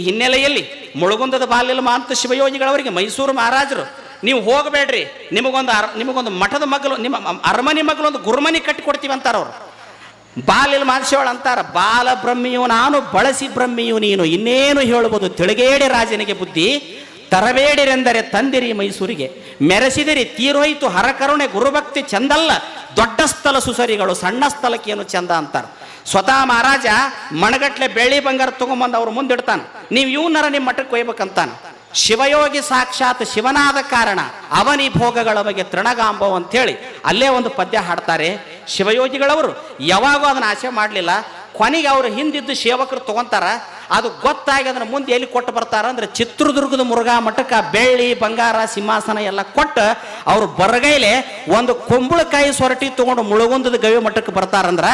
ಈ ಹಿನ್ನೆಲೆಯಲ್ಲಿ ಮುಳುಗುಂದದ ಬಾಲ್ಯಲ ಮಾಂತ ಶಿವಯೋಗಿಗಳವರಿಗೆ ಮೈಸೂರು ಮಹಾರಾಜರು, ನೀವು ಹೋಗಬೇಡ್ರಿ, ನಿಮಗೊಂದು ಅರ, ನಿಮಗೊಂದು ಮಠದ ಮಗಲು, ನಿಮ್ಮ ಅರಮನೆ ಮಗಲು ಒಂದು ಗುರುಮನಿ ಕಟ್ಟಿ ಕೊಡ್ತೀವಿ ಅಂತಾರ ಅವರು ಬಾಲಿಲ್ ಮಾನಸಿವಳು ಅಂತಾರ ಬಾಲ ಬ್ರಹ್ಮಿಯು ನಾನು ಬಳಸಿ ಬ್ರಹ್ಮಿಯು ನೀನು. ಇನ್ನೇನು ಹೇಳಬಹುದು ತಿಳಿಗೇಡಿ ರಾಜನಿಗೆ ಬುದ್ಧಿ, ತರಬೇಡಿರೆಂದರೆ ತಂದಿರಿ ಮೈಸೂರಿಗೆ. ಮೆರೆಸಿದಿರಿ, ತೀರೋಯ್ತು ಹರಕರುಣೆ, ಗುರುಭಕ್ತಿ ಚಂದಲ್ಲ, ದೊಡ್ಡ ಸ್ಥಳ ಸುಸರಿಗಳು, ಸಣ್ಣ ಸ್ಥಳಕ್ಕೇನು ಚಂದ ಅಂತಾರೆ. ಸ್ವತಃ ಮಹಾರಾಜ ಮಣಗಟ್ಲೆ ಬೆಳ್ಳಿ ಬಂಗಾರ ತಗೊಂಬಂದು ಅವ್ರು ಮುಂದಿಡ್ತಾನೆ. ನೀವು ಇವನರ ನಿಮ್ಮ ಮಠಕ್ಕೆ ಒಯ್ಬೇಕಂತಾನ ಶಿವಯೋಗಿ ಸಾಕ್ಷಾತ್ ಶಿವನಾದ ಕಾರಣ ಅವನಿ ಭೋಗಗಳ ಬಗ್ಗೆ ತೃಣಗಾಂಬವ್ ಅಂತೇಳಿ ಅಲ್ಲೇ ಒಂದು ಪದ್ಯ ಹಾಡ್ತಾರೆ. ಶಿವಯೋಗಿಗಳವರು ಯಾವಾಗೂ ಅದನ್ನ ಆಸೆ ಮಾಡಲಿಲ್ಲ. ಕೊನೆಗೆ ಅವರು ಹಿಂದಿದ್ದು ಸೇವಕರು ತಗೊಂತಾರ. ಅದು ಗೊತ್ತಾಗಿ ಅದನ್ನು ಮುಂದೆ ಎಲ್ಲಿ ಕೊಟ್ಟು ಬರ್ತಾರ ಅಂದ್ರೆ ಚಿತ್ರದುರ್ಗದ ಮುರುಘಾ ಮಠಕ್ಕೆ ಬೆಳ್ಳಿ, ಬಂಗಾರ, ಸಿಂಹಾಸನ ಎಲ್ಲ ಕೊಟ್ಟು ಅವರು ಬರಗೈಲೆ ಒಂದು ಕುಂಬಳಕಾಯಿ ಸೊರಟಿ ತಗೊಂಡು ಮುಳುಗುಂದದ ಗವಿ ಮಠಕ್ಕೆ ಬರ್ತಾರಂದ್ರ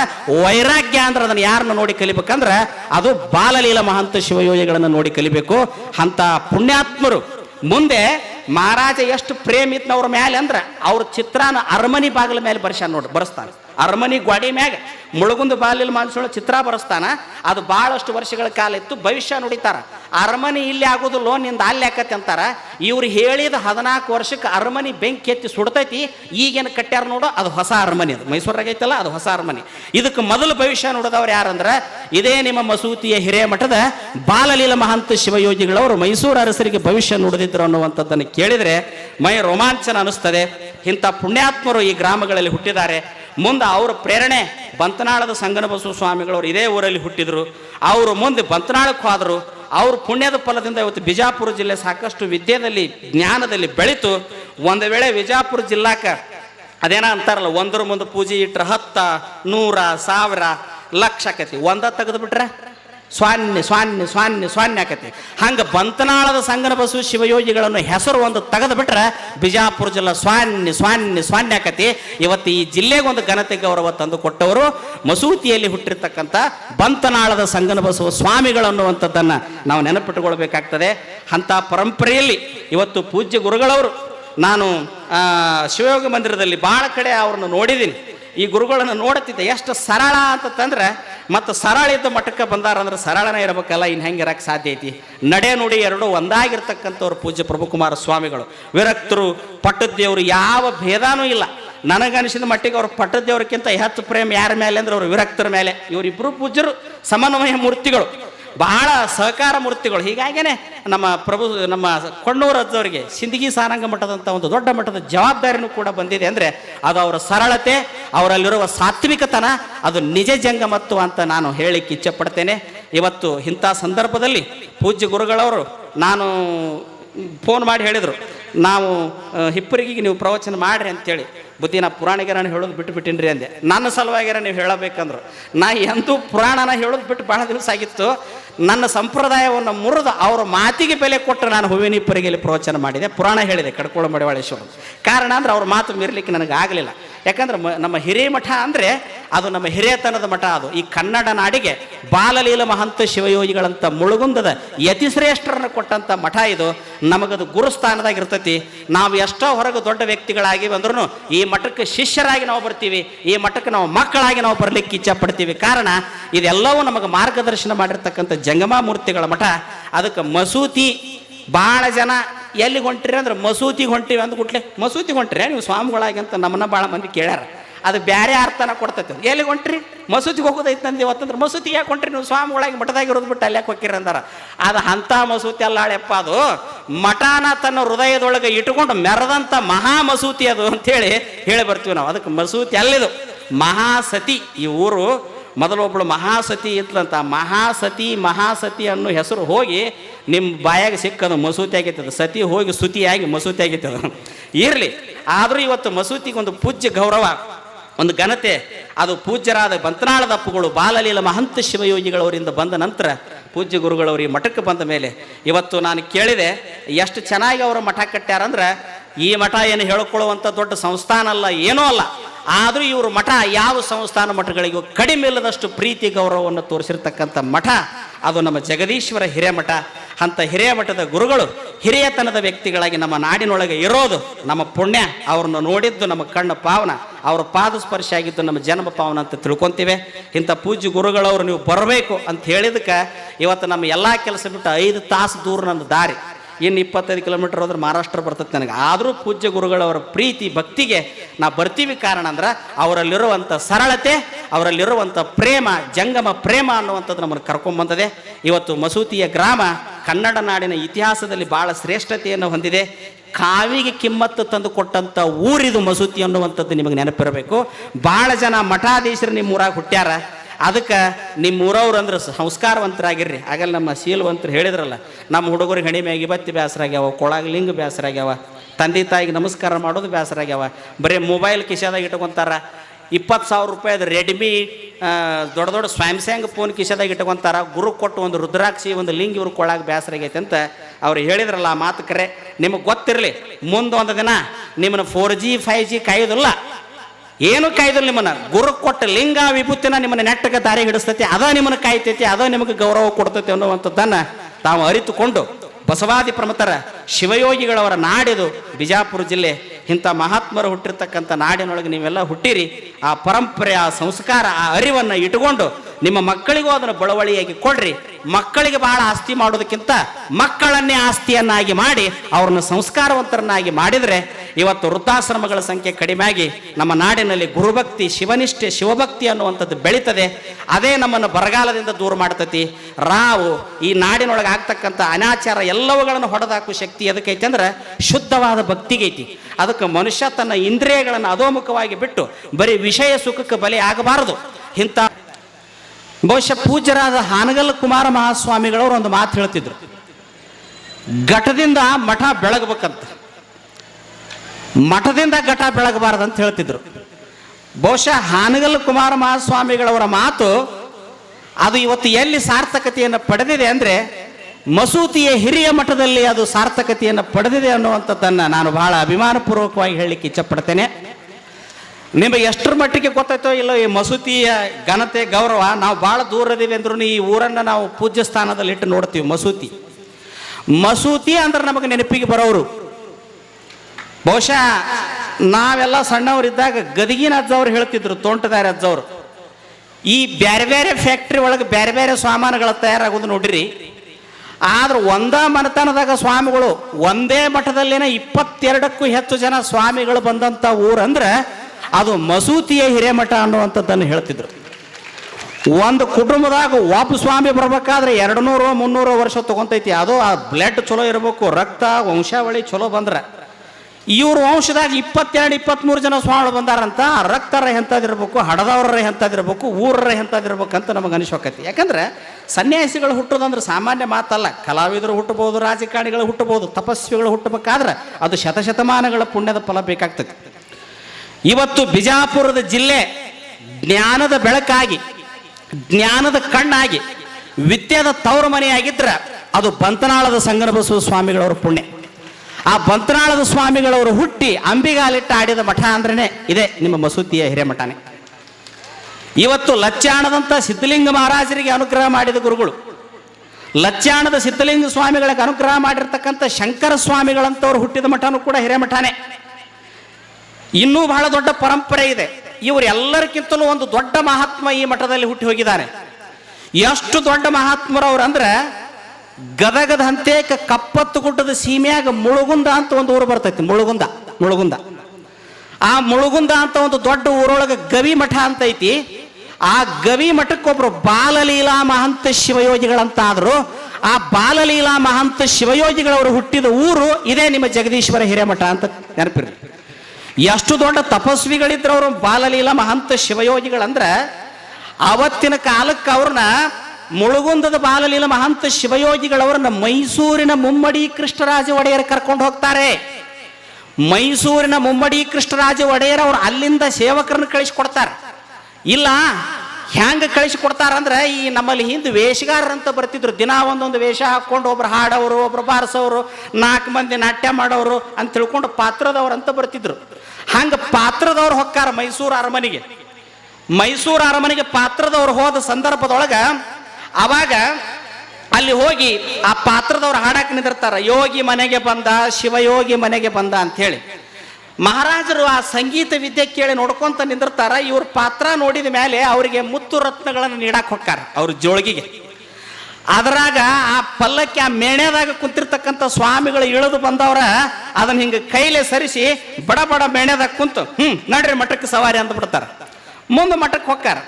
ವೈರಾಗ್ಯ ಅಂದ್ರೆ ಅದನ್ನ ಯಾರನ್ನ ನೋಡಿ ಕಲಿಬೇಕಂದ್ರೆ ಅದು ಬಾಲಲೀಲ ಮಹಂತ ಶಿವಯೋಗಿಗಳನ್ನ ನೋಡಿ ಕಲಿಬೇಕು. ಅಂತ ಪುಣ್ಯಾತ್ಮರು. ಮುಂದೆ ಮಹಾರಾಜ ಎಷ್ಟು ಪ್ರೇಮ ಇತ್ತು ಅವ್ರ ಮೇಲೆ ಅಂದ್ರೆ ಅವ್ರ ಚಿತ್ರಾನ ಅರಮನಿ ಬಾಗಿಲ ಮೇಲೆ ಬರ್ಸ ನೋಡಿ, ಬರೆಸ್ತಾನೆ. ಅರಮನಿ ಗ್ವಾಡಿ ಮ್ಯಾಗ ಮುಳುಗುಂದು ಬಾಲಿಲ್ ಮಾನ್ಸೋಳ ಚಿತ್ರ ಬರೆಸ್ತಾನ. ಅದು ಬಹಳಷ್ಟು ವರ್ಷಗಳ ಕಾಲ ಇತ್ತು, ಭವಿಷ್ಯ ನುಡಿತಾರ. ಅರಮನಿ ಇಲ್ಲಿ ಆಗೋದಿಲ್ಲೋ ನಿಂದ ಅಲ್ಲಿ ಯಾಕತ್ತೆ ಅಂತಾರ. ಇವ್ರು ಹೇಳಿದ ಹದಿನಾಲ್ಕು ವರ್ಷಕ್ಕೆ ಅರಮನಿ ಬೆಂಕಿ ಎತ್ತಿ ಸುಡ್ತೈತಿ. ಈಗೇನು ಕಟ್ಟ್ಯಾರ ನೋಡು, ಅದು ಹೊಸ ಅರಮನೆ ಅದು. ಮೈಸೂರಾಗ ಐತಲ್ಲ, ಅದು ಹೊಸ ಅರಮನೆ. ಇದಕ್ಕೆ ಮೊದಲು ಭವಿಷ್ಯ ನುಡಿದವ್ರು ಯಾರಂದ್ರೆ, ಇದೇ ನಿಮ್ಮ ಮಸೂತಿಯ ಹಿರೇಮಠದ ಬಾಲಲೀಲ ಮಹಂತ ಶಿವಯೋಗಿಗಳವರು ಮೈಸೂರು ಅರಸರಿಗೆ ಭವಿಷ್ಯ ನುಡಿದಿದ್ರು ಅನ್ನುವಂಥದ್ದನ್ನು ಕೇಳಿದರೆ ಮೈ ರೋಮಾಂಚನ ಅನಿಸ್ತದೆ. ಇಂಥ ಪುಣ್ಯಾತ್ಮರು ಈ ಗ್ರಾಮಗಳಲ್ಲಿ ಹುಟ್ಟಿದ್ದಾರೆ. ಮುಂದೆ ಅವರ ಪ್ರೇರಣೆ ಬಂತನಾಳದ ಸಂಗನ ಬಸವ ಸ್ವಾಮಿಗಳವರು ಇದೇ ಊರಲ್ಲಿ ಹುಟ್ಟಿದ್ರು. ಅವರು ಮುಂದೆ ಬಂತನಾಳಕ್ಕೆ ಹೋದರು ಅವ್ರ ಪುಣ್ಯದ ಫಲದಿಂದ ಇವತ್ತು ಬಿಜಾಪುರ ಜಿಲ್ಲೆ ಸಾಕಷ್ಟು ವಿದ್ಯೆಯಲ್ಲಿ ಜ್ಞಾನದಲ್ಲಿ ಬೆಳೀತು. ಒಂದು ವೇಳೆ ವಿಜಾಪುರ ಜಿಲ್ಲಾಕ ಅದೇನ ಅಂತಾರಲ್ಲ, ಒಂದರ ಮುಂದೆ ಪೂಜೆ ಇಟ್ಟರೆ ಹತ್ತ, ನೂರ, ಸಾವಿರ, ಲಕ್ಷ ಆಕತಿ. ಒಂದ ತೆಗೆದು ಬಿಟ್ರೆ? ಸ್ವಾನ್ಯ ಸ್ವಾನ್ಯ ಸ್ವಾನ್ಯ ಸ್ವಾನ್ಯ ಆಕತಿ. ಹಂಗೆ ಬಂತನಾಳದ ಸಂಗನ ಬಸವ ಶಿವಯೋಗಿಗಳನ್ನು ಹೆಸರು ಒಂದು ತೆಗೆದು ಬಿಟ್ರೆ ಬಿಜಾಪುರ ಜಿಲ್ಲಾ ಸ್ವಾನ್ಯ ಸ್ವಾನ್ಯ ಸ್ವಾನ್ಯ ಆಕತಿ. ಇವತ್ತು ಈ ಜಿಲ್ಲೆಗೆ ಒಂದು ಘನತೆ ಗೌರವ ತಂದು ಕೊಟ್ಟವರು ಮಸೂತಿಯಲ್ಲಿ ಹುಟ್ಟಿರ್ತಕ್ಕಂಥ ಬಂತನಾಳದ ಸಂಗನ ಬಸವ ಸ್ವಾಮಿಗಳು ಅನ್ನುವಂಥದ್ದನ್ನು ನಾವು ನೆನಪಿಟ್ಟುಕೊಳ್ಬೇಕಾಗ್ತದೆ. ಅಂಥ ಪರಂಪರೆಯಲ್ಲಿ ಇವತ್ತು ಪೂಜ್ಯ ಗುರುಗಳವರು, ನಾನು ಶಿವಯೋಗ ಮಂದಿರದಲ್ಲಿ ಭಾಳ ಕಡೆ ಅವ್ರನ್ನ ನೋಡಿದ್ದೀನಿ. ಈ ಗುರುಗಳನ್ನು ನೋಡುತ್ತಿದ್ದೆ, ಎಷ್ಟು ಸರಳ ಅಂತಂದ್ರೆ ಮತ್ತು ಸರಳ ಇದ್ದ ಮಠಕ್ಕೆ ಬಂದಾರ ಅಂದ್ರೆ ಸರಳನೇ ಇರಬೇಕಲ್ಲ ಇನ್ನು ಹೆಂಗೆ ಇರಕ್ಕೆ ಸಾಧ್ಯ ಐತಿ? ನಡೆ ನುಡಿ ಎರಡು ಒಂದಾಗಿರ್ತಕ್ಕಂಥವ್ರು ಪೂಜ್ಯ ಪ್ರಭುಕುಮಾರ ಸ್ವಾಮಿಗಳು. ವಿರಕ್ತರು, ಪಟ್ಟದ್ದೇವರು, ಯಾವ ಭೇದಾನೂ ಇಲ್ಲ. ನನಗನಿಸಿದ ಮಟ್ಟಿಗೆ ಅವ್ರ ಪಟ್ಟದ್ದೇವ್ರಕ್ಕಿಂತ ಹೆಚ್ಚು ಪ್ರೇಮ ಯಾರ ಮೇಲೆ ಅಂದ್ರೆ ಅವರು ವಿರಕ್ತರ ಮೇಲೆ ಇವರಿಬ್ಬರು ಪೂಜ್ಯರು ಸಮನ್ವಯ ಮೂರ್ತಿಗಳು. ಬಹಳ ಸಹಕಾರ ಮೂರ್ತಿಗಳು. ಹೀಗಾಗೇನೆ ನಮ್ಮ ಪ್ರಭು, ನಮ್ಮ ಕೊಣ್ಣೂರು ಅಜ್ಜವರಿಗೆ ಸಿಂದಗಿ ಸಾರಂಗ ಮಠದಂಥ ಒಂದು ದೊಡ್ಡ ಮಟ್ಟದ ಜವಾಬ್ದಾರಿನೂ ಕೂಡ ಬಂದಿದೆ ಅಂದರೆ ಅದು ಅವರ ಸರಳತೆ, ಅವರಲ್ಲಿರುವ ಸಾತ್ವಿಕತನ, ಅದು ನಿಜ ಜಂಗಮತ್ತು ಅಂತ ನಾನು ಹೇಳಿಕ್ಕೆ ಇಚ್ಛೆ ಪಡ್ತೇನೆ ಇವತ್ತು ಇಂಥ ಸಂದರ್ಭದಲ್ಲಿ ಪೂಜ್ಯ ಗುರುಗಳವರು ನಾನು ಫೋನ್ ಮಾಡಿ ಹೇಳಿದರು. ನಾವು ಹಿಪ್ಪರಿಗೆ ನೀವು ಪ್ರವಚನ ಮಾಡ್ರಿ ಅಂತೇಳಿ. ಬುದ್ಧಿ, ನಾ ಪುರಾಣಿಗರನ್ನ ಹೇಳೋದು ಬಿಟ್ಟು ಬಿಟ್ಟಿನ್ರಿ ಅಂದೆ. ನನ್ನ ಸಲುವಾಗಿರ ನೀವು ಹೇಳಬೇಕಂದ್ರು. ನಾ ಎಂದೂ ಪುರಾಣನ ಹೇಳೋದು ಬಿಟ್ಟು ಬಹಳ ದಿವಸ ಆಗಿತ್ತು. ನನ್ನ ಸಂಪ್ರದಾಯವನ್ನು ಮುರಿದು ಅವರ ಮಾತಿಗೆ ಬೆಲೆ ಕೊಟ್ಟು ನಾನು ಹೂವಿನ ಇಪ್ಪರಿಗೆ ಪ್ರವಚನ ಮಾಡಿದೆ. ಪುರಾಣ ಹೇಳಿದೆ, ಕಡ್ಕೋಳ ಮಡಿವಾಳೇಶ್ವರ ಕಾರಣ ಅಂದ್ರೆ ಅವ್ರ ಮಾತು ಮೀರಲಿಕ್ಕೆ ನನಗೆ ಆಗಲಿಲ್ಲ ಯಾಕಂದ್ರೆ ನಮ್ಮ ಹಿರೇಮಠ ಅಂದರೆ ಅದು ನಮ್ಮ ಹಿರೇತನದ ಮಠ ಅದು. ಈ ಕನ್ನಡ ನಾಡಿಗೆ ಬಾಲಲೀಲ ಮಹಂತ ಶಿವಯೋಗಿಗಳಂತ ಮುಳುಗುಂದದ ಯತಿಶ್ರೇಷ್ಠರನ್ನು ಕೊಟ್ಟಂತ ಮಠ ಇದು. ನಮಗದು ಗುರುಸ್ಥಾನದಾಗ ಇರ್ತೈತಿ. ನಾವು ಎಷ್ಟೋ ಹೊರಗೆ ದೊಡ್ಡ ವ್ಯಕ್ತಿಗಳಾಗಿ ಬಂದ್ರೂ ಈ ಮಠಕ್ಕೆ ಶಿಷ್ಯರಾಗಿ ನಾವು ಬರ್ತೀವಿ. ಈ ಮಠಕ್ಕೆ ನಾವು ಮಕ್ಕಳಾಗಿ ನಾವು ಬರ್ಲಿಕ್ಕೆ ಇಚ್ಛೆ ಪಡ್ತೀವಿ. ಕಾರಣ ಇದೆಲ್ಲವೂ ನಮಗೆ ಮಾರ್ಗದರ್ಶನ ಮಾಡಿರ್ತಕ್ಕಂಥ ಜಂಗಮ ಮೂರ್ತಿಗಳ ಮಠ. ಅದಕ್ಕೆ ಮಸೂತಿ ಭಾಳ ಜನ ಎಲ್ಲಿಗೆ ಹೊಂಟ್ರಿ ಅಂದ್ರೆ ಮಸೂತಿಗೆ ಹೊಂಟಿವಿ ಅಂದ್ಬಿಟ್ಲೆ ಮಸೂತಿಗೆ ಹೊಂಟ್ರಿ ನೀವು ಸ್ವಾಮಿಗಳಾಗಿ ಅಂತ ನಮ್ಮನ್ನ ಭಾಳ ಮಂದಿ ಕೇಳ್ಯಾರ. ಅದು ಬೇರೆ ಅರ್ಥನ ಕೊಡ್ತೈತೆ ಎಲ್ಲಿಗೆ ಹೊಂಟ್ರಿ? ಮಸೂತಿಗೆ ಹೋಗೋದೈತೆ ನಂದು ಇವತ್ತಂದ್ರೆ ಮಸೂತಿ ಯಾಕೆ ಹೊಂಟ್ರಿ ನೀವು? ಸ್ವಾಮಿಗಳಾಗಿ ಮಠದಾಗ ಇರೋದು ಬಿಟ್ಟು ಅಲ್ಲಿ ಯಾಕೆ ಹೋಗಿರಿ ಅಂದಾರ. ಅದು ಅಂಥ ಮಸೂತಿ ಅಲ್ಲ ಹಾಳೆಪ್ಪ ಅದು. ಮಠಾನ ತನ್ನ ಹೃದಯದೊಳಗೆ ಇಟ್ಕೊಂಡು ಮೆರೆದಂಥ ಮಹಾ ಮಸೂತಿ ಅದು ಅಂತೇಳಿ ಹೇಳಿ ಬರ್ತೀವಿ ನಾವು. ಅದಕ್ಕೆ ಮಸೂತಿ ಅಲ್ಲಿದು. ಮಹಾಸತಿ ಈ ಊರು ಮೊದಲು ಒಬ್ಬಳು ಮಹಾಸತಿ ಇತ್ತಂತ ಮಹಾಸತಿ ಮಹಾಸತಿ ಅನ್ನೋ ಹೆಸರು ಹೋಗಿ ನಿಮ್ಮ ಬಾಯಾಗ ಸಿಕ್ಕದು ಮಸೂತಿ ಆಗಿತ್ತದ ಸತಿ ಹೋಗಿ ಸುತಿಯಾಗಿ ಮಸೂತಿ ಆಗಿತ್ತದ ಇರಲಿ. ಆದರೂ ಇವತ್ತು ಮಸೂತಿಗೆ ಒಂದು ಪೂಜ್ಯ ಗೌರವ, ಒಂದು ಘನತೆ. ಅದು ಪೂಜ್ಯರಾದ ಬಂತನಾಳದ ಅಪ್ಪುಗಳು ಬಾಲಲೀಲ ಮಹಂತ ಶಿವಯೋಗಿಗಳವರಿಂದ ಬಂದ ನಂತರ ಪೂಜ್ಯ ಗುರುಗಳವರು ಈ ಮಠಕ್ಕೆ ಬಂದ ಮೇಲೆ ಇವತ್ತು ನಾನು ಕೇಳಿದೆ, ಎಷ್ಟು ಚೆನ್ನಾಗಿ ಅವರು ಮಠ ಕಟ್ಟ್ಯಾರಂದ್ರೆ ಈ ಮಠ ಏನು ಹೇಳ್ಕೊಳ್ಳುವಂಥ ದೊಡ್ಡ ಸಂಸ್ಥಾನ ಅಲ್ಲ, ಏನೂ ಅಲ್ಲ. ಆದರೂ ಇವರು ಮಠ ಯಾವ ಸಂಸ್ಥಾನ ಮಠಗಳಿಗೂ ಕಡಿಮೆ ಇಲ್ಲದಷ್ಟು ಪ್ರೀತಿ ಗೌರವವನ್ನು ತೋರಿಸಿರ್ತಕ್ಕಂಥ ಮಠ, ಅದು ನಮ್ಮ ಜಗದೀಶ್ವರ ಹಿರೇಮಠ. ಅಂಥ ಹಿರಿಯ ಮಠದ ಗುರುಗಳು ಹಿರಿಯತನದ ವ್ಯಕ್ತಿಗಳಾಗಿ ನಮ್ಮ ನಾಡಿನೊಳಗೆ ಇರೋದು, ನಮ್ಮ ಪುಣ್ಯ, ಅವ್ರನ್ನ ನೋಡಿದ್ದು ನಮ್ಮ ಕಣ್ಣ ಪಾವನ, ಅವರ ಪಾದ ಸ್ಪರ್ಶ ಆಗಿದ್ದು ನಮ್ಮ ಜನ್ಮ ಪಾವನ ಅಂತ ತಿಳ್ಕೊತೀವಿ. ಇಂಥ ಪೂಜ್ಯ ಗುರುಗಳವರು ನೀವು ಬರಬೇಕು ಅಂತ ಹೇಳಿದಕ್ಕೆ ಇವತ್ತು ನಮ್ಮ ಎಲ್ಲ ಕೆಲಸ ಬಿಟ್ಟು ಐದು ತಾಸು ದೂರ ನನ್ನ ದಾರಿ. ಇನ್ನು ಇಪ್ಪತ್ತೈದು ಕಿಲೋಮೀಟರ್ ಹೋದ್ರೆ ಮಹಾರಾಷ್ಟ್ರ ಬರ್ತದೆ ನನಗೆ. ಆದರೂ ಪೂಜ್ಯ ಗುರುಗಳವರ ಪ್ರೀತಿ, ಭಕ್ತಿಗೆ ನಾ ಬರ್ತೀವಿ ಕಾರಣ ಅಂದ್ರೆ ಅವರಲ್ಲಿರುವಂಥ ಸರಳತೆ, ಅವರಲ್ಲಿರುವಂಥ ಪ್ರೇಮ, ಜಂಗಮ ಪ್ರೇಮ ಅನ್ನುವಂಥದ್ದು ನಮ್ಮನ್ನು ಕರ್ಕೊಂಬಂದದೆ ಇವತ್ತು ಮಸೂತಿಯ ಗ್ರಾಮ ಕನ್ನಡ ನಾಡಿನ ಇತಿಹಾಸದಲ್ಲಿ ಭಾಳ ಶ್ರೇಷ್ಠತೆಯನ್ನು ಹೊಂದಿದೆ. ಕಾವಿಗೆ ಕಿಮ್ಮತ್ತು ತಂದು ಕೊಟ್ಟಂಥ ಊರಿದು ಮಸೂತಿ ಅನ್ನುವಂಥದ್ದು ನಿಮಗೆ ನೆನಪಿರಬೇಕು. ಭಾಳ ಜನ ಮಠಾಧೀಶರು ನಿಮ್ಮ ಊರಾಗ ಹುಟ್ಟ್ಯಾರ. ಅದಕ್ಕೆ ನಿಮ್ಮ ಊರವ್ರು ಅಂದ್ರೆ ಸಂಸ್ಕಾರವಂತರಾಗಿರ್ರಿ. ಆಗಲ್ಲ ನಮ್ಮ ಶೀಲವಂತರು ಹೇಳಿದ್ರಲ್ಲ, ನಮ್ಮ ಹುಡುಗರಿಗೆ ಹಣಿ ಮ್ಯಾಗಿ ಬತ್ತಿ ಲಿಂಗ ಬೇಸರಾಗ್ಯಾವ ತಂದೆ ತಾಯಿಗೆ ನಮಸ್ಕಾರ ಮಾಡೋದು ಬೇಸರಾಗ್ಯಾವ ಬರೀ ಮೊಬೈಲ್ ಕಿಶೆದಾಗ ಇಟ್ಕೊಂತಾರ, ಇಪ್ಪತ್ತು ಸಾವಿರ ರೂಪಾಯಿದ ರೆಡ್ಮಿ ದೊಡ್ಡ ದೊಡ್ಡ ಸ್ವಾಮ್ಸ್ಯಾಂಗ್ ಫೋನ್ ಕಿಶೆದಾಗ ಇಟ್ಕೊಂತಾರ, ಗುರು ಕೊಟ್ಟು ಒಂದು ರುದ್ರಾಕ್ಷಿ, ಒಂದು ಲಿಂಗ್ ಇವ್ರು ಕೊಳಾಗ ಬೇಸರಾಗೈತೆ ಅಂತ ಅವ್ರು ಹೇಳಿದ್ರಲ್ಲ ಆ ಮಾತು ಕರೆ, ನಿಮಗೆ ಗೊತ್ತಿರಲಿ ಮುಂದೊಂದು ದಿನ ನಿಮ್ಮನ್ನ ಫೋರ್ ಜಿ ಫೈವ್ ಜಿ ಕಾಯೋದಿಲ್ಲ. ಏನು ಕಾಯ್ದಿಲ್ಲ ನಿಮ್ಮನ್ನ ಗುರು ಕೊಟ್ಟ ಲಿಂಗ ವಿಭೂತಿನ ನಿಮ್ಮನ್ನ ನೆಟ್ಟಗೆ ದಾರಿ ಹಿಡಿಸ್ತೈತಿ, ಅದ ನಿಮ್ಮನ್ನ ಕಾಯ್ತೈತಿ, ಅದ ನಿಮಗೆ ಗೌರವ ಕೊಡ್ತೈತಿ ಅನ್ನುವಂಥದ್ದನ್ನ ತಾವು ಅರಿತುಕೊಂಡು ಬಸವಾದಿ ಪ್ರಮುಖರ ಶಿವಯೋಗಿಗಳವರ ನಾಡಿದು ಬಿಜಾಪುರ ಜಿಲ್ಲೆ ಇಂಥ ಮಹಾತ್ಮರು ಹುಟ್ಟಿರ್ತಕ್ಕಂಥ ನಾಡಿನೊಳಗೆ ನೀವೆಲ್ಲ ಹುಟ್ಟಿರಿ. ಆ ಪರಂಪರೆ, ಆ ಸಂಸ್ಕಾರ, ಆ ಅರಿವನ್ನು ಇಟ್ಟುಕೊಂಡು ನಿಮ್ಮ ಮಕ್ಕಳಿಗೂ ಅದನ್ನು ಬಳವಳಿಯಾಗಿ ಕೊಡ್ರಿ. ಮಕ್ಕಳಿಗೆ ಬಹಳ ಆಸ್ತಿ ಮಾಡೋದಕ್ಕಿಂತ ಮಕ್ಕಳನ್ನೇ ಆಸ್ತಿಯನ್ನಾಗಿ ಮಾಡಿ, ಅವ್ರನ್ನ ಸಂಸ್ಕಾರವಂತರನ್ನಾಗಿ ಮಾಡಿದರೆ ಇವತ್ತು ವೃದ್ಧಾಶ್ರಮಗಳ ಸಂಖ್ಯೆ ಕಡಿಮೆಯಾಗಿ ನಮ್ಮ ನಾಡಿನಲ್ಲಿ ಗುರುಭಕ್ತಿ, ಶಿವನಿಷ್ಠೆ, ಶಿವಭಕ್ತಿ ಅನ್ನುವಂಥದ್ದು ಬೆಳೀತದೆ. ಅದೇ ನಮ್ಮನ್ನು ಬರಗಾಲದಿಂದ ದೂರ ಮಾಡ್ತತಿ. ರಾವು, ಈ ನಾಡಿನೊಳಗೆ ಆಗ್ತಕ್ಕಂಥ ಅನಾಚಾರ ಎಲ್ಲವುಗಳನ್ನು ಹೊಡೆದಾಕುವ ಶಕ್ತಿ ಎದಕ್ಕೈತಿ ಅಂದ್ರೆ ಶುದ್ಧವಾದ ಭಕ್ತಿಗೈತಿ ಅದಕ್ಕೆ ಮನುಷ್ಯ ತನ್ನ ಇಂದ್ರಿಯಗಳನ್ನು ಅಧೋಮುಖವಾಗಿ ಬಿಟ್ಟು ಬರೀ ವಿಷಯ ಸುಖಕ್ಕೆ ಬಲಿ ಆಗಬಾರದು. ಇಂಥ ಬಹುಶಃ ಪೂಜ್ಯರಾದ ಹಾನಗಲ್ ಕುಮಾರ ಮಹಾಸ್ವಾಮಿಗಳವರು ಒಂದು ಮಾತು ಹೇಳ್ತಿದ್ರು. ಘಟದಿಂದ ಮಠ ಬೆಳಗಬೇಕಂತ. ಮಠದಿಂದ ಘಟ ಬೆಳಗಬಾರದು ಅಂತ ಹೇಳ್ತಿದ್ರು. ಬಹುಶಃ ಹಾನಗಲ್ ಕುಮಾರ ಮಹಾಸ್ವಾಮಿಗಳವರ ಮಾತು ಅದು ಇವತ್ತು ಎಲ್ಲಿ ಸಾರ್ಥಕತೆಯನ್ನು ಪಡೆದಿದೆ ಅಂದರೆ ಮಸೂತಿಯ ಹಿರಿಯ ಮಠದಲ್ಲಿ ಅದು ಸಾರ್ಥಕತೆಯನ್ನು ಪಡೆದಿದೆ ಅನ್ನುವಂಥದ್ದನ್ನು ನಾನು ಬಹಳ ಅಭಿಮಾನಪೂರ್ವಕವಾಗಿ ಹೇಳಲಿಕ್ಕೆ ಇಚ್ಛಪಡ್ತೇನೆ. ನಿಮಗೆ ಎಷ್ಟರ ಮಟ್ಟಿಗೆ ಗೊತ್ತಾಯ್ತೋ ಇಲ್ಲೋ ಈ ಮಸೂತಿಯ ಘನತೆ, ಗೌರವ ನಾವು ಭಾಳ ದೂರ ಇದೀವಿ ಅಂದ್ರೂ ಈ ಊರನ್ನು ನಾವು ಪೂಜ್ಯ ಸ್ಥಾನದಲ್ಲಿ ಇಟ್ಟು ನೋಡ್ತೀವಿ ಮಸೂತಿ. ಮಸೂತಿ ಅಂದ್ರೆ ನಮಗೆ ನೆನಪಿಗೆ ಬರೋರು. ಬಹುಶಃ ನಾವೆಲ್ಲ ಸಣ್ಣವರಿದ್ದಾಗ ಗದಗಿನ ಅಜ್ಜವ್ರು ಹೇಳ್ತಿದ್ರು, ತೋಂಟದಾರ ಅಜ್ಜವ್ರು. ಈ ಬೇರೆ ಬೇರೆ ಫ್ಯಾಕ್ಟ್ರಿ ಒಳಗೆ ಬೇರೆ ಬೇರೆ ಸಾಮಾನುಗಳು ತಯಾರಾಗೋದು ನೋಡಿರಿ. ಆದ್ರೆ ಒಂದ ಮನೆತನದಾಗ ಸ್ವಾಮಿಗಳು ಒಂದೇ ಮಠದಲ್ಲಿನ ಇಪ್ಪತ್ತೆರಡಕ್ಕೂ ಹೆಚ್ಚು ಜನ ಸ್ವಾಮಿಗಳು ಬಂದಂಥ ಊರಂದ್ರೆ ಅದು ಮಸೂತಿಯ ಹಿರೇಮಠ ಅನ್ನುವಂಥದ್ದನ್ನು ಹೇಳ್ತಿದ್ರು. ಒಂದು ಕುಟುಂಬದಾಗ ಒಬ್ಬ ಸ್ವಾಮಿ ಬರ್ಬೇಕಾದ್ರೆ ಎರಡು ನೂರು ಮುನ್ನೂರು ವರ್ಷ ತಗೊಂತೈತಿ. ಅದು ಆ ಬ್ಲಡ್ ಚಲೋ ಇರಬೇಕು, ರಕ್ತ, ವಂಶಾವಳಿ ಚಲೋ ಬಂದ್ರೆ. ಇವ್ರ ವಂಶದಾಗ ಇಪ್ಪತ್ತೆರಡು ಇಪ್ಪತ್ತ್ಮೂರು ಜನ ಸ್ವಾಮಿಗಳು ಬಂದಾರಂತ, ರಕ್ತರ ಎಂಥದಿರ್ಬೇಕು ಹಡದವ್ರ ಎಂಥದಿರ್ಬೇಕು ಊರರ ಎಂಥದಿರ್ಬೇಕು ಅಂತ ನಮಗೆ ಅನಿಸೋಕತಿ ಯಾಕಂದ್ರೆ ಸನ್ಯಾಸಿಗಳು ಹುಟ್ಟೋದಂದ್ರೆ ಸಾಮಾನ್ಯ ಮಾತಲ್ಲ, ಕಲಾವಿದರು ಹುಟ್ಟಬಹುದು, ರಾಜಕಾರಣಿಗಳು ಹುಟ್ಟಬಹುದು, ತಪಸ್ವಿಗಳು ಹುಟ್ಟಬೇಕಾದ್ರೆ ಅದು ಶತಶತಮಾನಗಳ ಪುಣ್ಯದ ಫಲ ಬೇಕಾಗ್ತದೆ. ಇವತ್ತು ಬಿಜಾಪುರದ ಜಿಲ್ಲೆ ಜ್ಞಾನದ ಬೆಳಕಾಗಿ, ಜ್ಞಾನದ ಕಣ್ಣಾಗಿ, ವಿದ್ಯೆದ ತವರು ಮನೆಯಾಗಿದ್ರೆ ಅದು ಬಂತನಾಳದ ಸಂಗನ ಬಸವ ಸ್ವಾಮಿಗಳವರ ಪುಣ್ಯ. ಆ ಬಂತನಾಳದ ಸ್ವಾಮಿಗಳವರು ಹುಟ್ಟಿ ಅಂಬಿಗಾಲಿಟ್ಟ ಆಡಿದ ಮಠ ಅಂದ್ರೇನೆ ಇದೆ ನಿಮ್ಮ ಮಸೂತಿಯ ಹಿರೇಮಠನೇ. ಇವತ್ತು ಲಚ್ಚಾಣದಂತ ಸಿದ್ಧಲಿಂಗ ಮಹಾರಾಜರಿಗೆ ಅನುಗ್ರಹ ಮಾಡಿದ ಗುರುಗಳು. ಲಚ್ಚಾಣದ ಸಿದ್ಧಲಿಂಗ ಸ್ವಾಮಿಗಳಿಗೆ ಅನುಗ್ರಹ ಮಾಡಿರ್ತಕ್ಕಂಥ ಶಂಕರ ಸ್ವಾಮಿಗಳಂತವ್ರು ಹುಟ್ಟಿದ ಮಠನೂ ಕೂಡ ಹಿರೇಮಠನೇ. ಇನ್ನೂ ಬಹಳ ದೊಡ್ಡ ಪರಂಪರೆ ಇದೆ. ಇವರೆಲ್ಲರಿಗಿಂತಲೂ ಒಂದು ದೊಡ್ಡ ಮಹಾತ್ಮ ಈ ಮಠದಲ್ಲಿ ಹುಟ್ಟಿ ಹೋಗಿದ್ದಾರೆ. ಎಷ್ಟು ದೊಡ್ಡ ಮಹಾತ್ಮರವ್ರು ಅಂದ್ರೆ ಗದಗದ ಹಂತೇಕ ಕಪ್ಪತ್ತು ಗುಡ್ಡದ ಸೀಮೆಯಾಗ ಮುಳುಗುಂದ ಅಂತ ಒಂದು ಊರು ಬರ್ತೈತಿ, ಮುಳುಗುಂದ ಮುಳುಗುಂದ. ಆ ಮುಳುಗುಂದ ಅಂತ ಒಂದು ದೊಡ್ಡ ಊರೊಳಗೆ ಗವಿ ಮಠ ಅಂತ ಐತಿ. ಆ ಗವಿ ಮಠಕ್ಕೊಬ್ರು ಬಾಲಲೀಲಾ ಮಹಂತ ಶಿವಯೋಗಿಗಳಂತ ಆದ್ರು ಆ ಬಾಲಲೀಲಾ ಮಹಂತ ಶಿವಯೋಗಿಗಳವರು ಹುಟ್ಟಿದ ಊರು ಇದೇ ನಿಮ್ಮ ಜಗದೀಶ್ವರ ಹಿರೇಮಠ ಅಂತ ನೆನಪಿರ್ಲಿ. ಎಷ್ಟು ದೊಡ್ಡ ತಪಸ್ವಿಗಳಿದ್ರು ಅವರು ಬಾಲಲೀಲಾ ಮಹಂತ ಶಿವಯೋಗಿಗಳಂದ್ರೆ, ಅವತ್ತಿನ ಕಾಲಕ್ಕೆ ಅವ್ರನ್ನ ಮುಳುಗುಂದದ ಬಾಲಲೀಲ ಮಹಂತ ಶಿವಯೋಗಿಗಳವರನ್ನ ಮೈಸೂರಿನ ಮುಮ್ಮಡಿ ಕೃಷ್ಣರಾಜ ಒಡೆಯರ್ ಕರ್ಕೊಂಡು ಹೋಗ್ತಾರೆ. ಮೈಸೂರಿನ ಮುಮ್ಮಡಿ ಕೃಷ್ಣರಾಜ ಒಡೆಯರ್ ಅವ್ರು ಅಲ್ಲಿಂದ ಸೇವಕರನ್ನು ಕಳಿಸಿಕೊಡ್ತಾರೆ. ಇಲ್ಲ, ಹ್ಯಾಂಗ ಕಳಿಸಿಕೊಡ್ತಾರಂದ್ರೆ ಈ ನಮ್ಮಲ್ಲಿ ಹಿಂದೆ ವೇಷಗಾರರಂತ ಬರ್ತಿದ್ರು. ದಿನ ಒಂದೊಂದು ವೇಷ ಹಾಕ್ಕೊಂಡು ಒಬ್ರು ಹಾಡೋರು, ಒಬ್ರು ಬಾರಿಸೋರು, ನಾಲ್ಕು ಮಂದಿ ನಾಟ್ಯ ಮಾಡೋರು ಅಂತ ತಿಳ್ಕೊಂಡು ಪಾತ್ರದವ್ರು ಅಂತ ಬರ್ತಿದ್ರು. ಹಂಗೆ ಪಾತ್ರದವ್ರು ಹೊಕ್ಕಾರ ಮೈಸೂರು ಅರಮನೆಗೆ. ಮೈಸೂರು ಅರಮನೆಗೆ ಪಾತ್ರದವ್ರು ಹೋದ ಸಂದರ್ಭದೊಳಗೆ ಅವಾಗ ಅಲ್ಲಿ ಹೋಗಿ ಆ ಪಾತ್ರದವ್ರು ಹಾಡಕ್ಕೆ ನಿಂದಿರ್ತಾರ, ಯೋಗಿ ಮನೆಗೆ ಬಂದ, ಶಿವಯೋಗಿ ಮನೆಗೆ ಬಂದ ಅಂತ ಹೇಳಿ. ಮಹಾರಾಜರು ಆ ಸಂಗೀತ ವಿದ್ಯೆ ಕೇಳಿ ನೋಡ್ಕೊಂತ ನಿಂದಿರ್ತಾರ, ಇವ್ರ ಪಾತ್ರ ನೋಡಿದ ಮೇಲೆ ಅವರಿಗೆ ಮುತ್ತು ರತ್ನಗಳನ್ನು ನೀಡಕ್ ಹೊಕ್ಕಾರ ಅವ್ರ ಜೋಳಿಗೆ ಅದರಾಗ ಆ ಪಲ್ಲಕ್ಕಿ ಆ ಮೇಣ್ಯದಾಗ ಕುಂತಿರ್ತಕ್ಕಂಥ ಸ್ವಾಮಿಗಳು ಇಳಿದು ಬಂದವ್ರ, ಅದನ್ನ ಹಿಂಗೆ ಕೈಲೇ ಸರಿಸಿ ಬಡ ಬಡ ಮೇಣ್ಯದಾಗ ಕುಂತು, ಹ್ಮ್, ನಡ್ರಿ ಮಠಕ್ಕೆ ಸವಾರಿ ಅಂತ ಬಿಡ್ತಾರ ಮುಂದೆ ಮಠಕ್ಕೆ ಹೊಕ್ಕಾರ.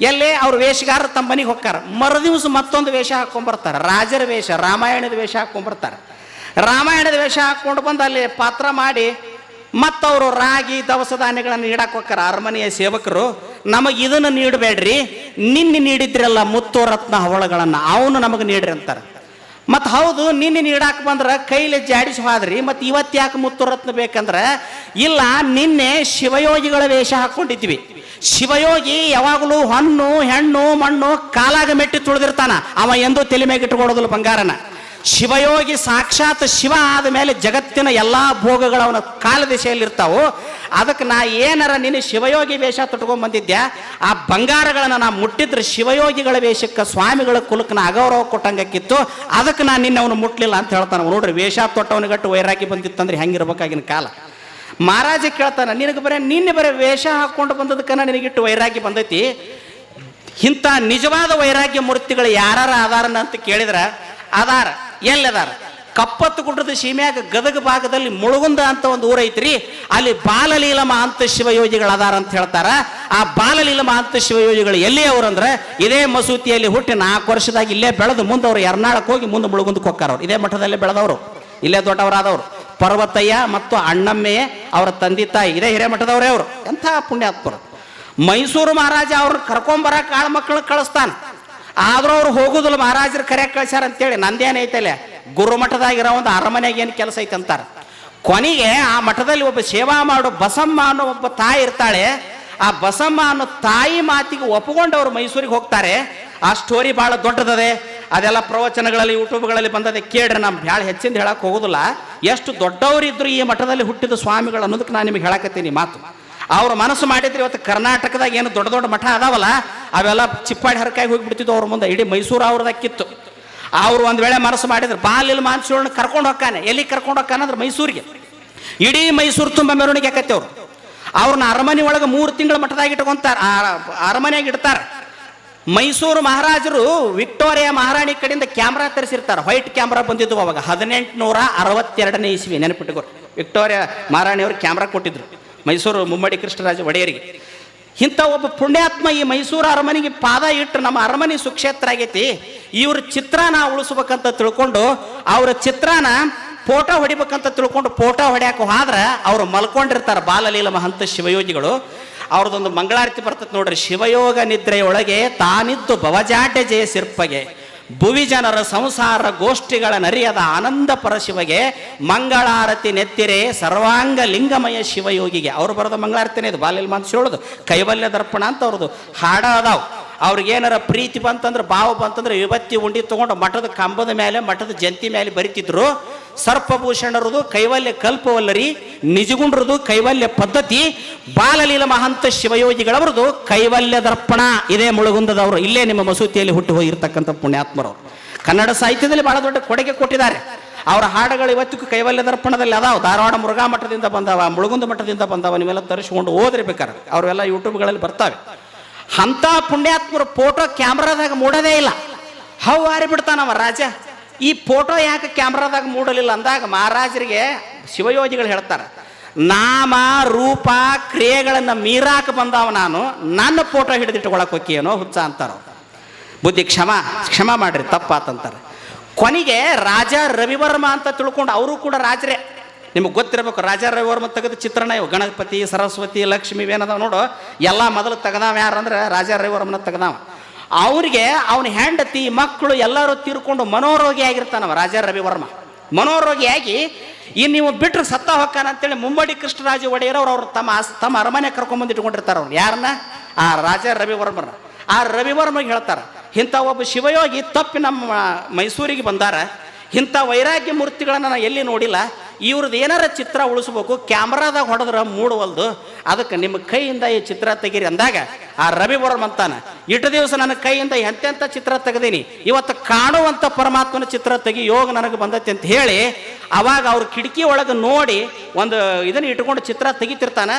ಎಲ್ಲೇ ಅವ್ರ ವೇಷಗಾರರು ತಮ್ಮ ಮನೆಗೆ ಹೋಗ್ತಾರೆ. ಮರುದಿವ್ಸ ಮತ್ತೊಂದು ವೇಷ ಹಾಕೊಂಡ್ಬರ್ತಾರೆ ರಾಜರ ವೇಷ, ರಾಮಾಯಣದ ವೇಷ ಹಾಕೊಂಡ್ಬರ್ತಾರೆ ರಾಮಾಯಣದ ವೇಷ ಹಾಕ್ಕೊಂಡು ಬಂದು ಅಲ್ಲಿ ಪಾತ್ರ ಮಾಡಿ ಮತ್ತವರು ರಾಗಿ, ದವಸ ಧಾನ್ಯಗಳನ್ನು ನೀಡಕ್ಕೆ ಹೋಗ್ತಾರೆ. ಅರಮನೆಯ ಸೇವಕರು, ನಮಗೆ ಇದನ್ನು ನೀಡಬೇಡ್ರಿ. ನಿನ್ನೆ ನೀಡಿದ್ರಲ್ಲ ಮುತ್ತು ರತ್ನ ಹವಳಗಳನ್ನು ಅವನು ನಮಗೆ ನೀಡ್ರಿ ಅಂತಾರೆ. ಮತ್ತು ಹೌದು, ನಿನ್ನೆ ನೀಡಾಕ ಬಂದ್ರೆ ಕೈಲಿ ಜಾಡಿಸಿ ಹೋದ್ರಿ, ಮತ್ತು ಇವತ್ತು ಯಾಕೆ ಮುತ್ತು ರತ್ನ ಬೇಕಂದ್ರೆ, ಇಲ್ಲ, ನಿನ್ನೆ ಶಿವಯೋಗಿಗಳ ವೇಷ ಹಾಕ್ಕೊಂಡಿದ್ವಿ ಶಿವಯೋಗಿ ಯಾವಾಗಲೂ ಹಣ್ಣು, ಹೆಣ್ಣು, ಮಣ್ಣು ಕಾಲಾಗ ಮೆಟ್ಟಿ ತುಳಿದಿರ್ತಾನ, ಅವ ಎಂದೂ ತಲೆ ಮೇಗಿಟ್ಕೊಡೋದಿಲ್ಲ ಬಂಗಾರನ. ಶಿವಯೋಗಿ ಸಾಕ್ಷಾತ್ ಶಿವ ಆದ ಮೇಲೆ ಜಗತ್ತಿನ ಎಲ್ಲಾ ಭೋಗಗಳು ಅವನ ಕಾಲ ಅದಕ್ಕೆ ನಾ ಏನಾರ ನೀನು ಶಿವಯೋಗಿ ವೇಷ ತೊಟ್ಕೊಂಡ್ ಬಂದಿದ್ದೆ ಆ ಬಂಗಾರಗಳನ್ನು ನಾ ಮುಟ್ಟಿದ್ರೆ ಶಿವಯೋಗಿಗಳ ವೇಷಕ್ಕೆ ಸ್ವಾಮಿಗಳ ಕುಲಕ್ಕೆ ನಾ ಅಗೌರವ ಕೊಟ್ಟಂಗಕ್ಕಿತ್ತು, ಅದಕ್ಕೆ ನಾನು ನಿನ್ನೆ ಅವನು ಮುಟ್ಲಿಲ್ಲ ಅಂತ ಹೇಳ್ತಾನೆ ನೋಡ್ರಿ, ವೇಷ ತೊಟ್ಟವನ ಗಟ್ಟು ವೈರಾಗಿ ಬಂದಿತ್ತಂದ್ರೆ ಹೆಂಗಿರ್ಬೇಕಾಗಿನ ಕಾಲ. ಮಹಾರಾಜ ಕೇಳ್ತಾನೆ, ನಿನಗೆ ಬರೀ ನಿನ್ನೆ ಬರೀ ವೇಷ ಹಾಕ್ಕೊಂಡು ಬಂದದಕ್ಕನ ನಿನಗಿಟ್ಟು ವೈರಾಗಿ ಬಂದೈತಿ? ಇಂಥ ನಿಜವಾದ ವೈರಾಗ್ಯ ಮೂರ್ತಿಗಳು ಯಾರ ಆಧಾರನ ಅಂತ ಕೇಳಿದ್ರೆ ಆಧಾರ ಎಲ್ಲದಾರ? ಕಪ್ಪತ್ತು ಗುಡ್ಡದ ಸೀಮ್ಯಾಗ ಗದಗ ಭಾಗದಲ್ಲಿ ಮುಳುಗುಂದ ಅಂತ ಒಂದು ಊರ ಐತ್ರಿ ಅಲ್ಲಿ ಬಾಲಲೀಲಮ ಅಂತ ಶಿವಯೋಗಿಗಳ ಅದಾರ ಅಂತ ಹೇಳ್ತಾರ. ಆ ಬಾಲಲೀಲಮ ಅಂತ ಶಿವಯೋಗಿಗಳು ಎಲ್ಲಿ ಅವ್ರಂದ್ರೆ ಇದೇ ಮಸೂತಿಯಲ್ಲಿ ಹುಟ್ಟಿ ನಾಲ್ಕು ವರ್ಷದಾಗ ಇಲ್ಲೇ ಬೆಳೆದು ಮುಂದೆ ಅವ್ರು ಎರ್ನಾಳಕ್ಕೆ ಹೋಗಿ ಮುಂದೆ ಮುಳುಗುಂದಕ್ಕೆ ಹೋಗ್ತಾರ ಅವ್ರು. ಇದೇ ಮಠದಲ್ಲಿ ಬೆಳೆದವರು. ಇಲ್ಲೇ ದೊಡ್ಡವರಾದವರು. ಪರ್ವತಯ್ಯ ಮತ್ತು ಅಣ್ಣಮ್ಮೆಯೇ ಅವರ ತಂದೆ ತಾಯಿ. ಇದೇ ಹಿರೇಮಠದವರೇ ಅವರು. ಎಂಥ ಪುಣ್ಯಾತ್ಮರು. ಮೈಸೂರು ಮಹಾರಾಜ ಅವ್ರನ್ನ ಕರ್ಕೊಂಬರ ಕಾಳು ಮಕ್ಕಳು ಕಳಿಸ್ತಾನ. ಆದ್ರೂ ಅವ್ರು ಹೋಗುದಿಲ್ಲ, ಮಹಾರಾಜರು ಕರೆಯಕ್ಕೆ ಕಳ್ಸ್ಯಾರ ಅಂತೇಳಿ. ನಂದೇನೈತಲ್ಲ ಗುರುಮಠದಾಗಿರೋ ಒಂದು ಅರಮನೆಗೆ ಏನು ಕೆಲಸ ಐತೆ ಅಂತಾರೆ. ಕೊನೆಗೆ ಆ ಮಠದಲ್ಲಿ ಒಬ್ಬ ಸೇವಾ ಮಾಡೋ ಬಸಮ್ಮ ಅನ್ನೋ ಒಬ್ಬ ತಾಯಿ ಇರ್ತಾಳೆ. ಆ ಬಸಮ್ಮ ಅನ್ನೋ ತಾಯಿ ಮಾತಿಗೆ ಒಪ್ಪಿಕೊಂಡು ಅವರು ಮೈಸೂರಿಗೆ ಹೋಗ್ತಾರೆ. ಆ ಸ್ಟೋರಿ ಭಾಳ ದೊಡ್ಡದದೆ. ಅದೆಲ್ಲ ಪ್ರವಚನಗಳಲ್ಲಿ ಯೂಟ್ಯೂಬ್ಗಳಲ್ಲಿ ಬಂದದೆ. ಕೇಳ್ರಿ ನಾವು ಭಾಳ ಹೆಚ್ಚಿಂದ ಹೇಳಕ್ಕೆ ಹೋಗೋದಿಲ್ಲ. ಎಷ್ಟು ದೊಡ್ಡವರಿದ್ರು ಈ ಮಠದಲ್ಲಿ ಹುಟ್ಟಿದ ಸ್ವಾಮಿಗಳು ಅನ್ನೋದಕ್ಕೆ ನಾನು ನಿಮಗೆ ಹೇಳಕತ್ತೀನಿ ಮಾತು. ಅವ್ರ ಮನಸ್ಸು ಮಾಡಿದ್ರೆ ಇವತ್ತು ಕರ್ನಾಟಕದಾಗ ಏನು ದೊಡ್ಡ ದೊಡ್ಡ ಮಠ ಅದಾವಲ್ಲ, ಅವೆಲ್ಲ ಚಿಪ್ಪಾಡಿ ಹರಕಾಗಿ ಹೋಗಿಬಿಡ್ತಿದ್ವು ಅವ್ರ ಮುಂದೆ. ಇಡೀ ಮೈಸೂರು ಅವ್ರದಕ್ಕಿತ್ತು. ಅವ್ರು ಒಂದು ವೇಳೆ ಮನಸ್ಸು ಮಾಡಿದ್ರೆ ಬಾಲಿಲ್ ಮಾನ್ಸೂರ್ನ ಕರ್ಕೊಂಡು ಹೋಗ್ತಾನೆ. ಎಲ್ಲಿ ಕರ್ಕೊಂಡು ಹೋಗ್ತಾನೆ ಅಂದ್ರೆ ಮೈಸೂರಿಗೆ. ಇಡೀ ಮೈಸೂರು ತುಂಬ ಮೆರವಣಿಗೆ ಆಕತ್ತೆ ಅವ್ರು. ಅವ್ರನ್ನ ಅರಮನೆ ಒಳಗೆ ಮೂರು ತಿಂಗಳ ಮಠದಾಗ ಇಟ್ಕೊಂತಾರ. ಅರಮನೆಯಾಗಿ ಇಡ್ತಾರೆ. ಮೈಸೂರು ಮಹಾರಾಜರು ವಿಕ್ಟೋರಿಯಾ ಮಹಾರಾಣಿ ಕಡೆಯಿಂದ ಕ್ಯಾಮ್ರಾ ತರಿಸಿರ್ತಾರೆ. ವೈಟ್ ಕ್ಯಾಮ್ರಾ ಬಂದಿದ್ದು ಅವಾಗ. ಹದಿನೆಂಟುನೂರ ಅರವತ್ತೆರಡನೇ ಇಸ್ವಿ ನೆನಪಿಟ್ಟುಕೋ ವಿಕ್ಟೋರಿಯಾ ಮಹಾರಾಣಿಯವರು ಕ್ಯಾಮ್ರಾ ಕೊಟ್ಟಿದ್ರು. ಮೈಸೂರು ಮುಮ್ಮಡಿ ಕೃಷ್ಣರಾಜ ಒಡೆಯರಿಗೆ. ಇಂಥ ಒಬ್ಬ ಪುಣ್ಯಾತ್ಮ ಈ ಮೈಸೂರು ಅರಮನೆಗೆ ಪಾದ ಇಟ್ಟು ನಮ್ಮ ಅರಮನೆ ಸುಕ್ಷೇತ್ರ ಆಗೈತಿ. ಇವ್ರ ಚಿತ್ರಾನ ಉಳಿಸ್ಬೇಕಂತ ತಿಳ್ಕೊಂಡು ಅವ್ರ ಚಿತ್ರಾನ ಫೋಟೋ ಹೊಡಿಬೇಕಂತ ತಿಳ್ಕೊಂಡು ಫೋಟೋ ಹೊಡ್ಯಾಕ ಹೋದ್ರೆ ಅವರು ಮಲ್ಕೊಂಡಿರ್ತಾರೆ ಬಾಲಲೀಲ ಮಹಂತ ಶಿವಯೋಗಿಗಳು. ಅವ್ರದ್ದೊಂದು ಮಂಗಳಾರತಿ ಬರ್ತದೆ ನೋಡ್ರಿ, ಶಿವಯೋಗ ನಿದ್ರೆಯೊಳಗೆ ತಾನಿದ್ದು ಭವಜಾಡ್ಯ ಜಯ ಸಿರ್ಪಗೆ. ಭುವಿ ಜನರ ಸಂಸಾರ ಗೋಷ್ಠಿಗಳ ನರಿಯದ ಆನಂದ ಪರಶಿವಗೆ ಮಂಗಳಾರತಿ ನೆತ್ತಿರೆ ಸರ್ವಾಂಗ ಲಿಂಗಮಯ ಶಿವಯೋಗಿಗೆ. ಅವ್ರು ಬರೋದು ಮಂಗಳಾರತಿನೇ ಇದು ಬಾಲ್ಯಲ್ ಮಾತು ಹೇಳೋದು. ಕೈವಲ್ಯ ದರ್ಪಣ ಅಂತ ಅವ್ರದ್ದು. ಹಾಡ ಅದಾವ್ ಅವ್ರಿಗೇನಾರ ಪ್ರೀತಿ ಬಂತಂದ್ರೆ ಬಾವು ಬಂತಂದ್ರೆ ವಿಭತ್ತಿ ಉಂಡಿ ತಗೊಂಡು ಮಠದ ಕಂಬದ ಮೇಲೆ ಮಠದ ಜಂತಿ ಮೇಲೆ ಬರಿತಿದ್ರು. ಸರ್ಪಭೂಷಣರದು ಕೈವಲ್ಯ ಕಲ್ಪವಲ್ಲರಿ, ನಿಜಗುಂಡ್ರದು ಕೈವಲ್ಯ ಪದ್ಧತಿ, ಬಾಲಲೀಲ ಮಹಂತ ಶಿವಯೋಗಿಗಳವರದು ಕೈವಲ್ಯ ದರ್ಪಣ ಇದೇ ಮುಳುಗುಂದದವರು. ಇಲ್ಲೇ ನಿಮ್ಮ ಮಸೂತಿಯಲ್ಲಿ ಹುಟ್ಟಿ ಹೋಗಿರ್ತಕ್ಕಂಥ ಪುಣ್ಯಾತ್ಮರವರು ಕನ್ನಡ ಸಾಹಿತ್ಯದಲ್ಲಿ ಬಹಳ ದೊಡ್ಡ ಕೊಡುಗೆ ಕೊಟ್ಟಿದ್ದಾರೆ. ಅವರ ಹಾಡುಗಳು ಇವತ್ತಿಗೂ ಕೈವಲ್ಯ ದರ್ಪಣದಲ್ಲಿ ಅದಾವ. ಧಾರವಾಡ ಮುರುಘಾ ಮಠದಿಂದ ಬಂದವ, ಮುಳುಗುಂದ ಮಠದಿಂದ ಬಂದವ ನೀವೆಲ್ಲ ತರಿಸಿಕೊಂಡು ಓದ್ರಿ ಬೇಕಾರೆ ಅವರೆಲ್ಲ ಯೂಟ್ಯೂಬ್ಗಳಲ್ಲಿ ಬರ್ತಾವೆ. ಅಂಥ ಪುಣ್ಯಾತ್ಮರ ಫೋಟೋ ಕ್ಯಾಮ್ರಾದಾಗ ಮೂಡೋದೇ ಇಲ್ಲ. ಹೌ ಹಾರಿ ಬಿಡ್ತಾನವ ರಾಜ. ಈ ಫೋಟೋ ಯಾಕೆ ಕ್ಯಾಮ್ರಾದಾಗ ಮೂಡಲಿಲ್ಲ ಅಂದಾಗ ಮಹಾರಾಜರಿಗೆ ಶಿವಯೋಗಿಗಳು ಹೇಳ್ತಾರೆ. ನಾಮ, ರೂಪ, ಕ್ರಿಯೆಗಳನ್ನು ಮೀರಾಕ ಬಂದವ ನಾನು. ನನ್ನ ಫೋಟೋ ಹಿಡಿದಿಟ್ಕೊಳಕ್ ಏನೋ ಹುಚ್ಚ ಅಂತಾರ ಬುದ್ಧಿ ಕ್ಷಮ ಕ್ಷಮ ಮಾಡ್ರಿ ತಪ್ಪಾತಂತಾರೆ ಕೊನೆಗೆ ರಾಜ ರವಿವರ್ಮ ಅಂತ ತಿಳ್ಕೊಂಡು ಅವರು ಕೂಡ ರಾಜರೇ. ನಿಮಗೆ ಗೊತ್ತಿರಬೇಕು ರಾಜಾರವಿವರ್ಮ ತೆಗೆದ ಚಿತ್ರಣ ಇವು. ಗಣಪತಿ, ಸರಸ್ವತಿ, ಲಕ್ಷ್ಮಿ ಇವೇನದಾವ ನೋಡು. ಎಲ್ಲ ಮೊದಲು ತೆಗೆದಾವ ಯಾರು ಅಂದ್ರೆ ರಾಜಾರವಿವರ್ಮನ ತೆಗೆದಾವ. ಅವರಿಗೆ ಅವನ ಹೆಂಡತಿ ಮಕ್ಕಳು ಎಲ್ಲರೂ ತೀರ್ಕೊಂಡು ಮನೋರೋಗಿ ಆಗಿರ್ತಾನವ ರಾಜ ರವಿವರ್ಮ. ಮನೋರೋಗಿಯಾಗಿ, ಈ ನೀವು ಬಿಟ್ಟರು ಸತ್ತ ಹೊಕ್ಕಾನ ಅಂತೇಳಿ ಮುಂಬಡಿ ಕೃಷ್ಣರಾಜ ಒಡೆಯರ್ ಅವ್ರು ಅವ್ರ ತಮ್ಮ ತಮ್ಮ ಅರಮನೆ ಕರ್ಕೊಂಬಂದು ಇಟ್ಕೊಂಡಿರ್ತಾರೆ ಅವ್ರು. ಯಾರನ್ನ ಆ ರಾಜ ರವಿವರ್ಮನ. ಆ ರವಿವರ್ಮಗೆ ಹೇಳ್ತಾರೆ, ಇಂಥ ಒಬ್ಬ ಶಿವಯೋಗಿ ತಪ್ಪಿ ನಮ್ಮ ಮೈಸೂರಿಗೆ ಬಂದಾರ. ಇಂಥ ವೈರಾಗ್ಯ ಮೂರ್ತಿಗಳನ್ನು ನಾನು ಎಲ್ಲಿ ನೋಡಿಲ್ಲ. ಇವ್ರದ್ದು ಏನಾರ ಚಿತ್ರ ಉಳಿಸ್ಬೇಕು, ಕ್ಯಾಮ್ರಾದಾಗ ಹೊಡೆದ್ರೆ ಮೂಡವಲ್ದು, ಅದಕ್ಕೆ ನಿಮ್ಮ ಕೈಯಿಂದ ಈ ಚಿತ್ರ ತೆಗೀರಿ ಅಂದಾಗ, ಆ ರವಿ ವರ್ಮ ಅಂತಾನ ಇಟ್ಟು ದಿವಸ ನನ್ನ ಕೈಯಿಂದ ಎಂತೆಂಥ ಚಿತ್ರ ತೆಗೆದೀನಿ, ಇವತ್ತು ಕಾಣುವಂಥ ಪರಮಾತ್ಮನ ಚಿತ್ರ ತೆಗಿ ಯೋಗ ನನಗೆ ಬಂದೈತೆ ಅಂತ ಹೇಳಿ, ಅವಾಗ ಅವ್ರ ಕಿಟಕಿ ಒಳಗೆ ನೋಡಿ ಒಂದು ಇದನ್ನ ಇಟ್ಕೊಂಡು ಚಿತ್ರ ತೆಗಿತಿರ್ತಾನ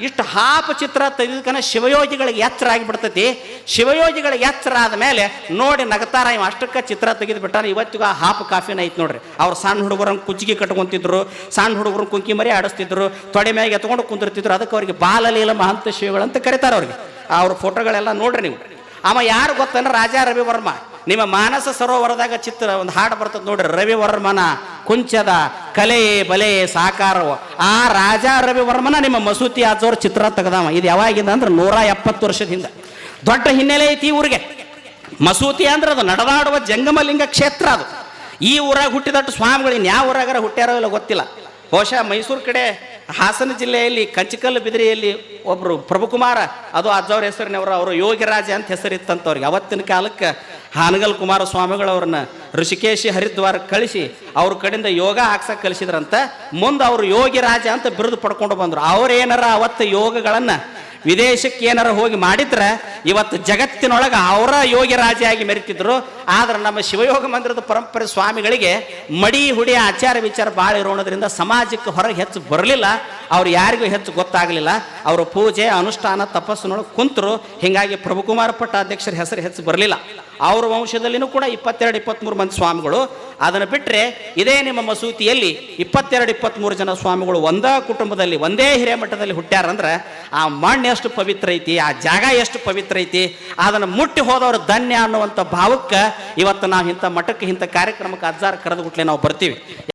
ಇಷ್ಟು ಹಾಪ ಚಿತ್ರ ತೆಗೆದಕನ ಶಿವಯೋಗಿಗಳಿಗೆ ಎಚ್ಚರ ಆಗಿಬಿಡ್ತೈತಿ. ಶಿವಯೋಗಿಗಳಿಗೆ ಎಚ್ಚರ ಆದ ಮೇಲೆ ನೋಡಿ ನಗತಾರ ಇವ ಅಷ್ಟಕ್ಕೆ ಚಿತ್ರ ತೆಗೆದು ಬಿಟ್ಟಾರೆ ಇವತ್ತಿಗೂ ಆ ಹಾಪ ಕಾಫಿನ ಐತಿ ನೋಡ್ರಿ. ಅವ್ರು ಸಣ್ಣ ಹುಡುಗರನ್ನ ಕುಚ್ಚಿಗೆ ಕಟ್ಕೊಂತಿದ್ರು, ಸಣ್ಣ ಹುಡುಗರು ಕುಂಕಿ ಮರಿ ಆಡಿಸ್ತಿದ್ರು, ತೊಡೆ ಮ್ಯಾಗೆ ಎತ್ಕೊಂಡು ಕುಂದಿರ್ತಿದ್ರು. ಅದಕ್ಕೆ ಅವ್ರಿಗೆ ಬಾಲಲೀಲ ಮಹಂತ ಶಿವಗಳಂತ ಕರೀತಾರೆ ಅವ್ರಿಗೆ. ಅವ್ರ ಫೋಟೋಗಳೆಲ್ಲ ನೋಡ್ರಿ ನೀವು. ಅವ ಯಾರು ಗೊತ್ತಂದ್ರೆ ರಾಜಾ ರವಿವರ್ಮ. ನಿಮ್ಮ ಮಾನಸ ಸರೋವರದಾಗ ಚಿತ್ರ ಒಂದು ಹಾಡು ಬರ್ತದೆ ನೋಡ್ರಿ. ರವಿವರ್ಮನ ಕುಂಚದ ಕಲೆ ಬಲೆ ಸಾಕಾರವು. ಆ ರಾಜ ರವಿವರ್ಮನ ನಿಮ್ಮ ಮಸೂತಿ ಆಚೋರ್ ಚಿತ್ರ ತೆಗೆದವ. ಇದು ಯಾವಾಗಿಂದ ಅಂದ್ರೆ ನೂರ ಎಪ್ಪತ್ತು ವರ್ಷದಿಂದ ದೊಡ್ಡ ಹಿನ್ನೆಲೆ ಐತಿ ಊರಿಗೆ. ಮಸೂತಿ ಅಂದ್ರೆ ಅದು ನಡೆದಾಡುವ ಜಂಗಮಲಿಂಗ ಕ್ಷೇತ್ರ ಅದು. ಈ ಊರಾಗ ಹುಟ್ಟಿದಟ್ಟು ಸ್ವಾಮಿಗಳು ಇನ್ಯಾವ ಊರಾಗಾರ ಹುಟ್ಟ್ಯಾರೋ ಇಲ್ಲ ಗೊತ್ತಿಲ್ಲ. ಬಹುಶಃ ಮೈಸೂರು ಕಡೆ ಹಾಸನ ಜಿಲ್ಲೆಯಲ್ಲಿ ಕಂಚಿಕಲ್ಲು ಬಿದಿರೆಯಲ್ಲಿ ಒಬ್ಬರು ಪ್ರಭುಕುಮಾರ, ಅದು ಅಜ್ಜವ್ರ ಹೆಸರಿನವರು, ಅವರು ಯೋಗಿರಾಜ ಅಂತ ಹೆಸರಿತ್ತಂತ ಅವ್ರಿಗೆ ಅವತ್ತಿನ ಕಾಲಕ್ಕೆ ಹಾನಗಲ್ ಕುಮಾರ ಸ್ವಾಮಿಗಳವ್ರನ್ನ ಋಷಿಕೇಶಿ ಹರಿದ್ವಾರ ಕಳಿಸಿ ಅವ್ರ ಕಡೆಯಿಂದ ಯೋಗ ಹಾಕ್ಸಕ್ ಕಲಿಸಿದ್ರಂತ, ಮುಂದೆ ಅವರು ಯೋಗಿರಾಜ ಅಂತ ಬಿರುದು ಪಡ್ಕೊಂಡು ಬಂದರು. ಅವ್ರೇನಾರ ಅವತ್ತು ಯೋಗಗಳನ್ನು ವಿದೇಶಕ್ಕೆ ಏನಾರ ಹೋಗಿ ಮಾಡಿದ್ರೆ, ಇವತ್ತು ಜಗತ್ತಿನೊಳಗೆ ಅವರ ಯೋಗಿ ರಾಜಿಯಾಗಿ ಮೆರಿತಿದ್ರು. ಆದ್ರೆ ನಮ್ಮ ಶಿವಯೋಗ ಮಂದಿರದ ಪರಂಪರೆ ಸ್ವಾಮಿಗಳಿಗೆ ಮಡಿ ಹುಡಿ ಆಚಾರ ವಿಚಾರ ಭಾಳ ಇರೋಣದ್ರಿಂದ ಸಮಾಜಕ್ಕೆ ಹೊರಗೆ ಹೆಚ್ಚು ಬರಲಿಲ್ಲ. ಅವ್ರು ಯಾರಿಗೂ ಹೆಚ್ಚು ಗೊತ್ತಾಗಲಿಲ್ಲ. ಅವರ ಪೂಜೆ, ಅನುಷ್ಠಾನ, ತಪಸ್ಸಿನೊಳಗೆ ಕುಂತರು. ಹೀಗಾಗಿ ಪ್ರಭುಕುಮಾರ ಪಟ್ಟಾಧ್ಯಕ್ಷರ ಹೆಸರು ಹೆಚ್ಚು ಬರಲಿಲ್ಲ. ಅವ್ರ ವಂಶದಲ್ಲಿನೂ ಕೂಡ ಇಪ್ಪತ್ತೆರಡು ಇಪ್ಪತ್ತ್ಮೂರು ಮಂದಿ ಸ್ವಾಮಿಗಳು. ಅದನ್ನು ಬಿಟ್ಟರೆ ಇದೇ ನಿಮ್ಮ ಮಸೂತಿಯಲ್ಲಿ ಇಪ್ಪತ್ತೆರಡು ಇಪ್ಪತ್ತ್ಮೂರು ಜನ ಸ್ವಾಮಿಗಳು ಒಂದೇ ಕುಟುಂಬದಲ್ಲಿ, ಒಂದೇ ಹಿರೇಮಠದಲ್ಲಿ ಹುಟ್ಟ್ಯಾರಂದ್ರೆ ಆ ಮಣ್ಣು ಎಷ್ಟು ಪವಿತ್ರ ಐತಿ, ಆ ಜಾಗ ಎಷ್ಟು ಪವಿತ್ರ ಐತಿ, ಅದನ್ನು ಮುಟ್ಟಿ ಹೋದವರು ಧನ್ಯ ಅನ್ನುವಂಥ ಭಾವಕ್ಕೆ ಇವತ್ತು ನಾವು ಇಂಥ ಮಠಕ್ಕೆ ಇಂಥ ಕಾರ್ಯಕ್ರಮಕ್ಕೆ ಅಜ್ಜಾರ ಕರೆದು ನಾವು ಬರ್ತೀವಿ.